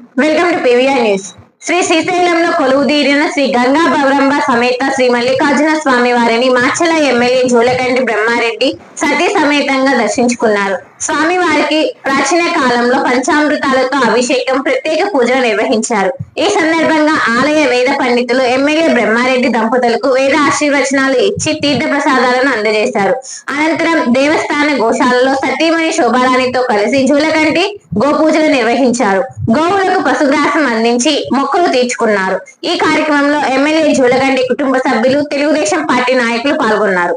Welcome to PVR news. Shri శ్రీశైలంలో కొలువు తీరిన శ్రీ గంగా భవరంబ సమేత శ్రీ మల్లికార్జున స్వామి వారిని మాచల ఎమ్మెల్యే జూలకంటి బ్రహ్మారెడ్డి సతీ సమేతంగా దర్శించుకున్నారు. స్వామి వారికి ప్రాచీన కాలంలో పంచామృతాలతో అభిషేకం ప్రత్యేక పూజలు నిర్వహించారు. ఈ సందర్భంగా ఆలయ వేద పండితులు ఎమ్మెల్యే బ్రహ్మారెడ్డి దంపతులకు వేద ఆశీర్వచనాలు ఇచ్చి తీర్థ ప్రసాదాలను అందజేశారు. అనంతరం దేవస్థాన గోశాలలో సతీమణి శోభారాణితో కలిసి జూలకంటి గోపూజలు నిర్వహించారు. గోవులకు పశుగ్రాసం అందించి మొక్కులు తీర్చుకున్నారు. ఈ కార్యక్రమంలో ఎమ్మెల్యే జూలగండి కుటుంబ సభ్యులు తెలుగుదేశం పార్టీ నాయకులు పాల్గొన్నారు.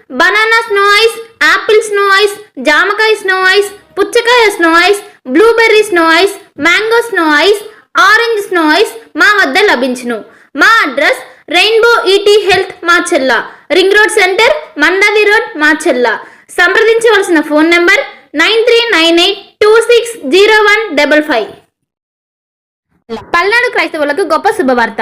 banana snow ice apple snow ice జామకాయ స్నో ఐస్ పుచ్చకాయ snow ice blueberry snow ice mango snow ice orange snow ice మా వద్ద లభించును. మా address rainbow ET health Macherla ring road centre Mandavi road Macherla సంప్రదించవలసిన phone number nine three nine eight two six zero one double five. Palnadu క్రైస్తవులకు గొప్ప శుభవార్త.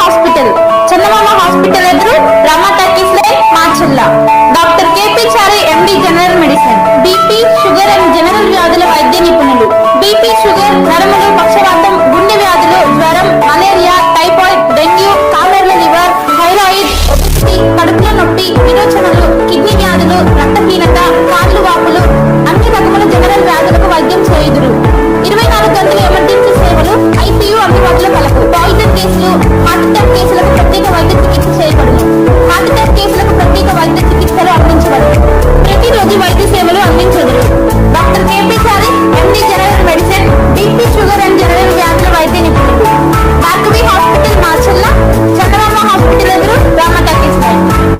Hospital. Chandamama hospital ఎదురు Rama talkies line Macherla. Doctor K P Chari MD general medicine. BP sugar and general వ్యాధుల వైద్య నిపుణులు. BP